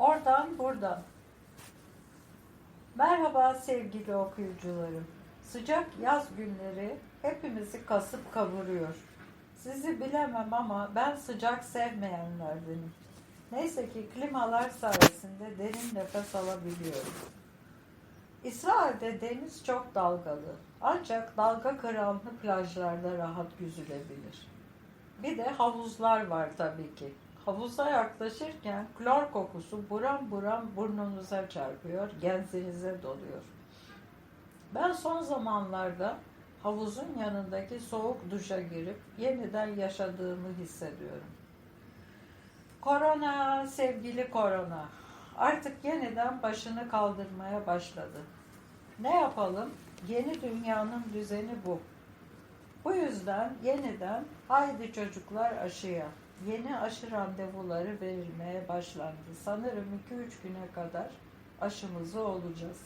Oradan buradan. Merhaba sevgili okuyucularım. Sıcak yaz günleri hepimizi kasıp kavuruyor. Sizi bilemem ama ben sıcak sevmeyenlerdenim. Neyse ki klimalar sayesinde derin nefes alabiliyorum. İsrail'de deniz çok dalgalı. Ancak dalga kıranlı plajlarda rahat yüzülebilir. Bir de havuzlar var tabii ki. Havuza yaklaşırken klor kokusu buram buram burnunuza çarpıyor, genzinize doluyor. Ben son zamanlarda havuzun yanındaki soğuk duşa girip yeniden yaşadığımı hissediyorum. Korona, sevgili korona, artık yeniden başını kaldırmaya başladı. Ne yapalım? Yeni dünyanın düzeni bu. Bu yüzden yeniden haydi çocuklar aşıya. Yeni aşı randevuları verilmeye başlandı. Sanırım 2-3 güne kadar aşımızı olacağız.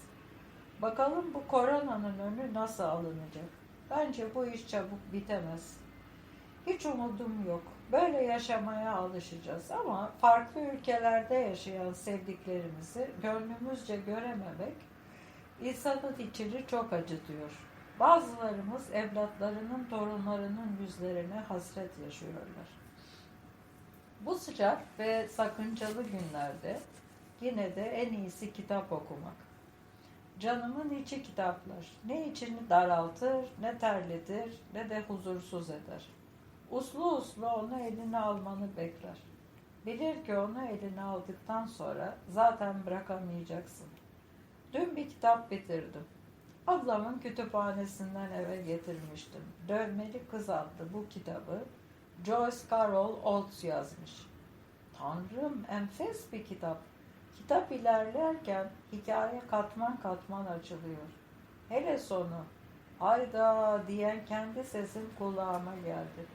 Bakalım bu koronanın önü nasıl alınacak? Bence bu iş çabuk bitemez. Hiç umudum yok. Böyle yaşamaya alışacağız ama farklı ülkelerde yaşayan sevdiklerimizi gönlümüzce görememek insanın içini çok acıtıyor. Bazılarımız evlatlarının, torunlarının yüzlerine hasret yaşıyorlar. Bu sıcak ve sakıncalı günlerde yine de en iyisi kitap okumak. Canımın içi kitaplar. Ne içini daraltır, ne terletir, ne de huzursuz eder. Uslu uslu onu eline almanı bekler. Bilir ki onu eline aldıktan sonra zaten bırakamayacaksın. Dün bir kitap bitirdim. Ablamın kütüphanesinden eve getirmiştim. Dövmeli Kız adlı bu kitabı Joyce Carol Oates yazmış. Tanrım enfes bir kitap. Kitap ilerlerken hikaye katman katman açılıyor. Hele sonu hayda diyen kendi sesim kulağıma geldi.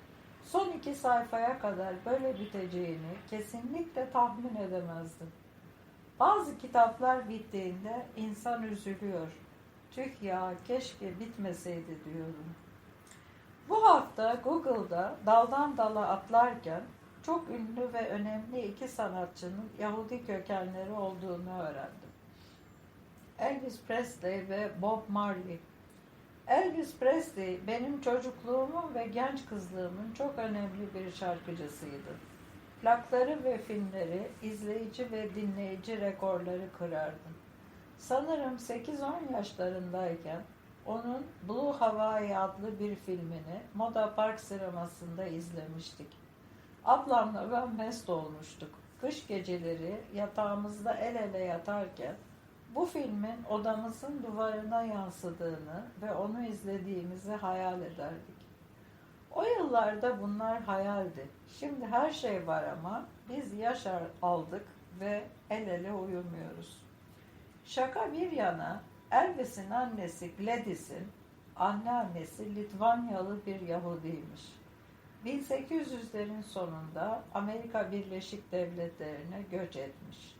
Son iki sayfaya kadar böyle biteceğini kesinlikle tahmin edemezdim. Bazı kitaplar bittiğinde insan üzülüyor. Tüh ya keşke bitmeseydi diyorum. Bu hafta Google'da daldan dala atlarken çok ünlü ve önemli iki sanatçının Yahudi kökenleri olduğunu öğrendim. Elvis Presley ve Bob Marley. Elvis Presley benim çocukluğumun ve genç kızlığımın çok önemli bir şarkıcısıydı. Plakları ve filmleri, izleyici ve dinleyici rekorları kırardı. Sanırım 8-10 yaşlarındayken onun Blue Hawaii adlı bir filmini Moda Park sinemasında izlemiştik. Ablamla ben mest olmuştuk. Kış geceleri yatağımızda el ele yatarken bu filmin odamızın duvarına yansıdığını ve onu izlediğimizi hayal ederdik. O yıllarda bunlar hayaldi. Şimdi her şey var ama biz yaşar aldık ve el ele uyumuyoruz. Şaka bir yana Elvis'in annesi Gladys'in anneannesi Litvanyalı bir Yahudiymiş. 1800'lerin sonunda Amerika Birleşik Devletleri'ne göç etmiş.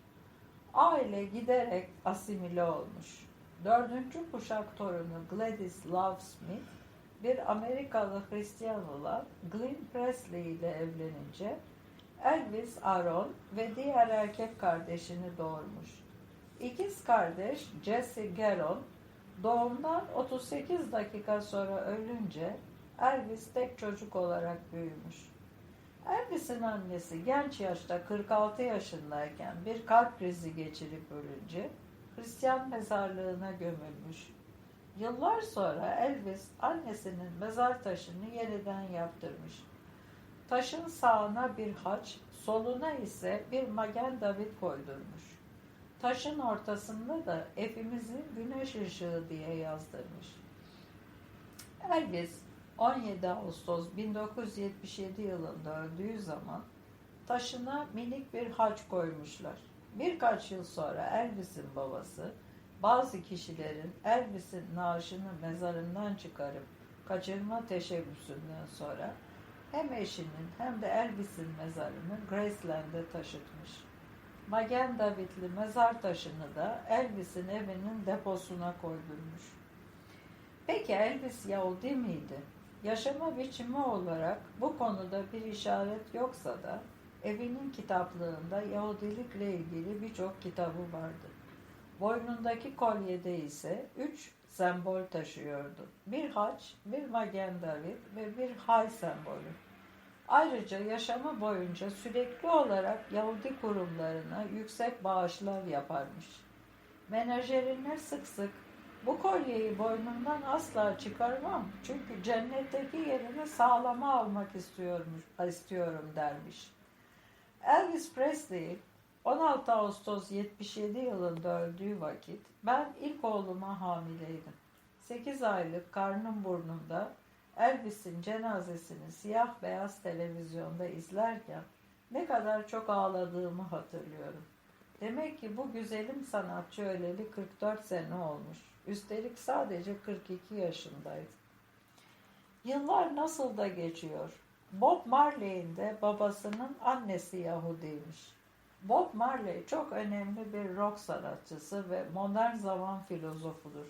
Aile giderek asimile olmuş. Dördüncü kuşak torunu Gladys Love Smith bir Amerikalı Hristiyan olan Glenn Presley ile evlenince Elvis Aaron ve diğer erkek kardeşini doğurmuş. İkiz kardeş Jesse Geron doğumdan 38 dakika sonra ölünce Elvis tek çocuk olarak büyümüş. Elvis'in annesi genç yaşta 46 yaşındayken bir kalp krizi geçirip ölünce Hristiyan mezarlığına gömülmüş. Yıllar sonra Elvis annesinin mezar taşını yeniden yaptırmış. Taşın sağına bir haç, soluna ise bir magen David koydurmuş. Taşın ortasında da evimizin güneş ışığı diye yazdırmış. Elvis 17 Ağustos 1977 yılında öldüğü zaman taşına minik bir haç koymuşlar. Birkaç yıl sonra Elvis'in babası bazı kişilerin Elvis'in naaşını mezarından çıkarıp kaçırma teşebbüsünden sonra hem eşinin hem de Elvis'in mezarını Graceland'e taşıtmış. Magen David'li mezar taşını da Elvis'in evinin deposuna koydurmuş. Peki Elvis Yahudi miydi? Yaşama biçimi olarak bu konuda bir işaret yoksa da Evinin kitaplığında Yahudilikle ilgili birçok kitabı vardı. Boynundaki kolyede ise üç sembol taşıyordu. Bir haç, bir magen David ve bir hay sembolü. Ayrıca yaşamı boyunca sürekli olarak Yahudi kurumlarına yüksek bağışlar yaparmış. Menajerine sık sık bu kolyeyi boynumdan asla çıkarmam çünkü cennetteki yerini sağlama almak istiyormuş, istiyorum dermiş. Elvis Presley 16 Ağustos 77 yılında öldüğü vakit ben ilk oğluma hamileydim. 8 aylık karnım burnumda Elvis'in cenazesini siyah beyaz televizyonda izlerken ne kadar çok ağladığımı hatırlıyorum. Demek ki bu güzelim sanatçı öleli 44 sene olmuş. Üstelik sadece 42 yaşındaydı. Yıllar nasıl da geçiyor. Bob Marley'in de babasının annesi Yahudiymiş. Bob Marley çok önemli bir rock sanatçısı ve modern zaman filozofudur.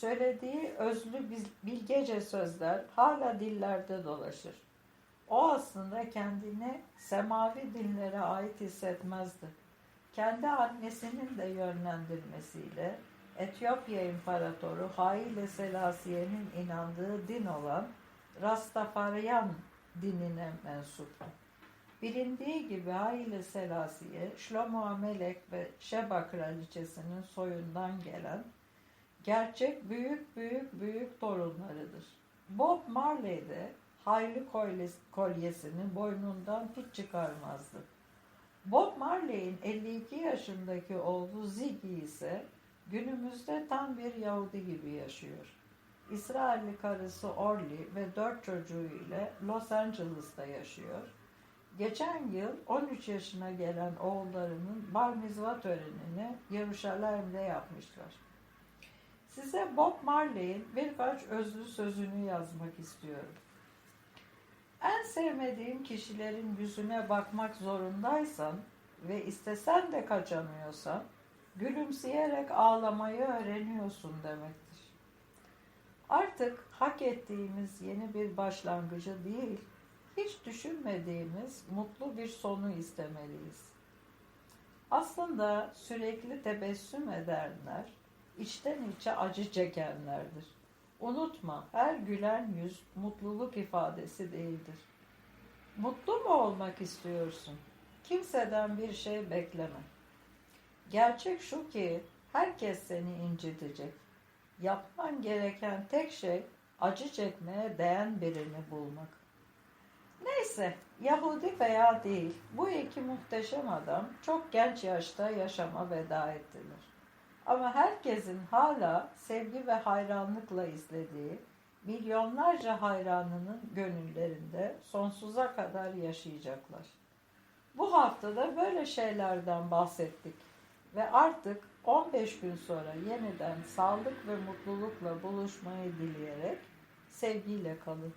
Söylediği özlü bilgece sözler hala dillerde dolaşır. O aslında kendini semavi dinlere ait hissetmezdi. Kendi annesinin de yönlendirmesiyle Etiyopya İmparatoru Haile Selassiye'nin inandığı din olan Rastafarian dinine mensuptu. Bilindiği gibi Haile Selassiye, Şlomo Amelek ve Şeba kraliçesinin soyundan gelen gerçek büyük büyük büyük torunlarıdır. Bob Marley de hayli kolyesini boynundan hiç çıkarmazdı. Bob Marley'in 52 yaşındaki oğlu Ziggy ise günümüzde tam bir Yahudi gibi yaşıyor. İsrailli karısı Orly ve dört çocuğu ile Los Angeles'ta yaşıyor. Geçen yıl 13 yaşına gelen oğullarının bar mizva törenini Yeruşalim'de yapmışlar. Size Bob Marley'in birkaç özlü sözünü yazmak istiyorum. En sevmediğin kişilerin yüzüne bakmak zorundaysan ve istesen de kaçamıyorsan, gülümseyerek ağlamayı öğreniyorsun demektir. Artık hak ettiğimiz yeni bir başlangıcı değil, hiç düşünmediğimiz mutlu bir sonu istemeliyiz. Aslında sürekli tebessüm edenler, içten içe acı çekenlerdir. Unutma, her gülen yüz mutluluk ifadesi değildir. Mutlu mu olmak istiyorsun? Kimseden bir şey bekleme. Gerçek şu ki herkes seni incitecek. Yapman gereken tek şey acı çekmeye değen birini bulmak. Neyse, Yahudi veya değil, bu iki muhteşem adam çok genç yaşta yaşama veda ettiler. Ama herkesin hala sevgi ve hayranlıkla izlediği, milyonlarca hayranının gönüllerinde sonsuza kadar yaşayacaklar. Bu haftada böyle şeylerden bahsettik ve artık 15 gün sonra yeniden sağlık ve mutlulukla buluşmayı dileyerek sevgiyle kalın.